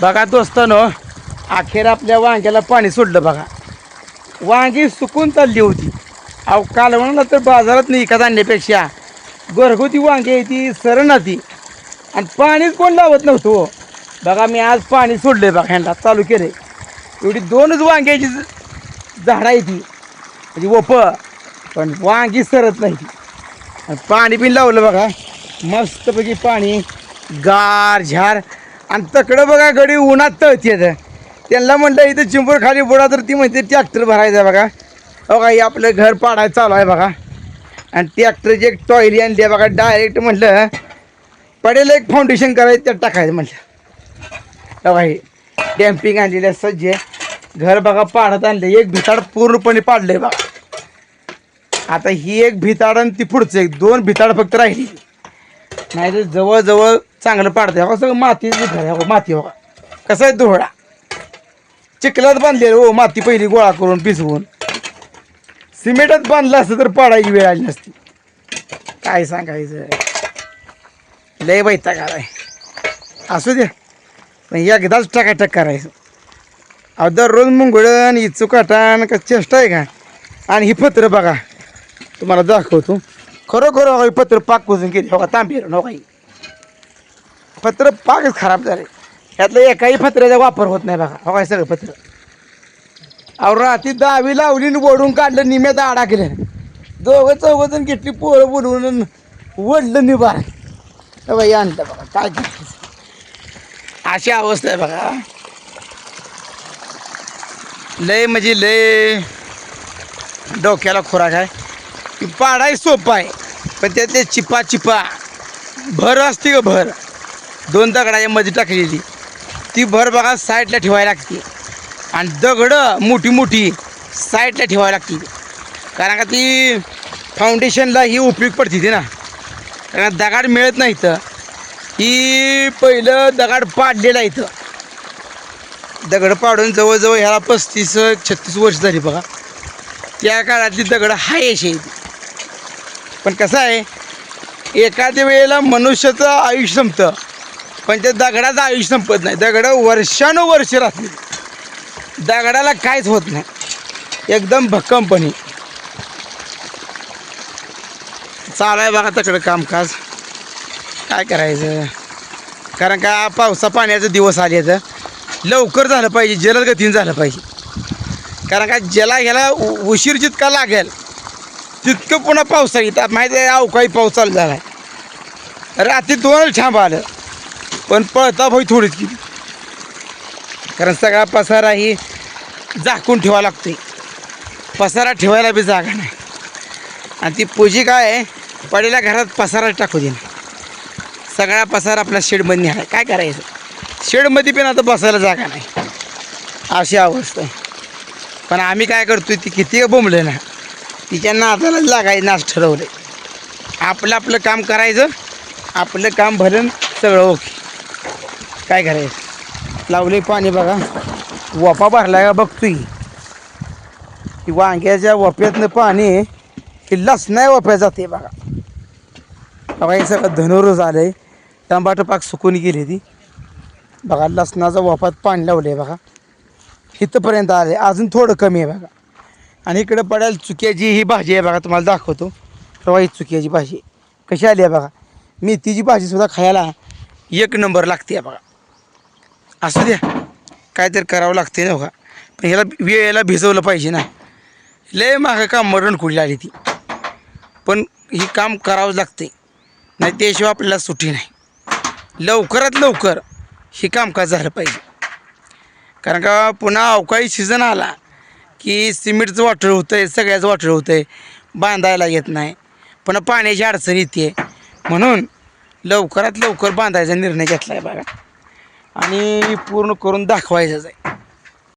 बघा दोस्तानो अखेर आपल्या वांग्याला पाणी सोडलं बघा. वांगी सुकून चालली होती. अहो कालवणाला तर बाजारात नाही विकत आणण्यापेक्षा घरगुती वांगी आहे ती सरण ती आणि पाणीच कोण लावत नव्हतं हो. बघा मी आज पाणी सोडले बघा ह्यांना चालू केले एवढी दोनच वांग्याची झाडं आहे ती म्हणजे ओप पण वांगी सरत नाही ती. आणि पाणी पण लावलं बघा. मस्तपैकी पाणी गार झार. आणि तकडं बघा गडी उन्हात तळते त्यांना म्हणलं इथं चिंबूर खाली बुडा तर ती म्हणते ट्रॅक्टर भरायचा बघा. बघा हे आपलं घर पाडायचं चालू आहे बघा. आणि ट्रॅक्टरची एक टॉयली आणली आहे बघा डायरेक्ट म्हटलं पडेल एक फाउंडेशन करायचं त्यात टाकायचं म्हटलं बघा हे डॅम्पिंग आणलेलं आहे सज्ज आहे. घर बघा पाडत आणलं एक भिताड पूर्णपणे पाडलं आहे बघा. आता ही एक भिताड आणि ती पुढचं एक दोन भिताड फक्त राहिली. नाही तर जवळजवळ चांगलं पाडते हो सगळं माती घर आहे. हो माती हो कसं आहे दोहडा चिखलात बांधलेलं हो माती पहिली गोळा करून पिसवून. सिमेंटात बांधलं असतं तर पाडायची वेळ आली नसती. काय सांगायचं? लय बैता काय असू दे. पण एकदाच टकाटक करायचं. अहो दररोज मुंगळण इचू काटाण का चेष्टा आहे का? आणि ही पत्र बघा. तुम्हाला दाखवतो. खरोखर ही पत्र पाक पुसून केली. हो का तांबीर हो काही पत्र पाकच खराब झाले. ह्यातलं एकाही पत्र्याचा वापर होत नाही बघा. हो काय सगळं पत्र? अहो रात्री दहावी लावली ओढून काढलं निम्यात आडा केलं दोघं चौघं जण घेतली पोरं बोलवून वडलं निभार बाई आणलं बघा. काय अशी अवस्था आहे बघा. लय म्हणजे लय डोक्याला खुराक आहे. पाडाही पाडाय सोपं आहे. पण त्यात ते चिपा चिपा भर असते का भर? दोन दगडाच्या मध्ये टाकलेली. ती भर बघा साईडला ठेवायला लागते. आणि दगडं मोठी मोठी साईडला ठेवायला लागते. कारण का ती फाउंडेशनला ही उपयोग पडते ती ना. कारण दगाड मिळत नाही तर ही पहिलं दगाड पाडलेलं इथं. दगड पाडून जवळजवळ ह्याला पस्तीस छत्तीस वर्ष झाली बघा. त्या काळातली दगड हाय अशी. आहे पण कसं आहे एखाद्या वेळेला मनुष्याचं आयुष्य संपतं. पण त्या दगडाचं आयुष्य संपत नाही. दगडं वर्षानुवर्ष राहते दगडाला काहीच होत नाही. एकदम भक्कमपणे चालू आहे. बघा तकडं कामकाज. काय करायचं? कारण का पावसा पाण्याचं दिवस आले तर लवकर झालं पाहिजे जलदगतीनं झालं पाहिजे. कारण का ज्याला घ्यायला उ- उशीर जितका लागेल तितकं पुन्हा पावसा येतात. माहिती आहे अवकाळी पाऊस चालू झाला आहे रात्री दोन ठांब आलं. पण पळता भाई थोडीच किती कारण सगळा पसारा ही झाकून ठेवा लागते पसारा ठेवायला बी जागा नाही. आणि ती पूजी काय आहे? पडेल्या घरात पसारा टाकू दे सगळा पसारा आपल्या शेडमध्ये आहे काय करायचं? शेडमध्ये पण आता बसायला जागा नाही. अशी अवस्था आहे. पण आम्ही काय करतो ती किती बोंबलं ना. तिच्या नादाला लागाय नाच ठरवलं आपलं आपलं काम करायचं. आपलं काम भरून सगळं ओके. काय करायचं लावले पाणी बघा. वापा भरला का बघतोय. की वांग्याच्या वाफ्यातनं पाणी हे लसण्या वाफ्या जाते बघा. बघा हे सगळं धनुरच आलं आहे टमाटर पाक सुकून गेली ती. बघा लसणाचं वफात पाणी लावलं आहे बघा. इथंपर्यंत आले अजून थोडं कमी आहे बघा. आणि इकडं पडायला चुक्याची ही भाजी आहे बघा तुम्हाला दाखवतो. रवा ही चुक्याची भाजी. कशी आली आहे बघा. मेथीची भाजीसुद्धा खायला एक नंबर लागते आहे बघा. असू द्या. काहीतरी करावं लागते ना बघा हो पण ह्याला वेळेला भिजवलं पाहिजे ना. लय मागं काम मरण कुठली आली ती. पण ही काम करावं लागते नाही त्याशिवाय आपल्याला सुट्टी नाही. लवकरात लवकर हे कामकाज झालं पाहिजे. कारण का पुन्हा अवकाळी सीझन आला की सिमेंटचं वाटर होतं आहे सगळ्याचं वाटर होतं आहे बांधायला येत नाही. पुन्हा पाण्याची अडचण येते. म्हणून लवकरात लवकर बांधायचा निर्णय घेतला आहे बघा. आणि पूर्ण करून दाखवायचंच आहे.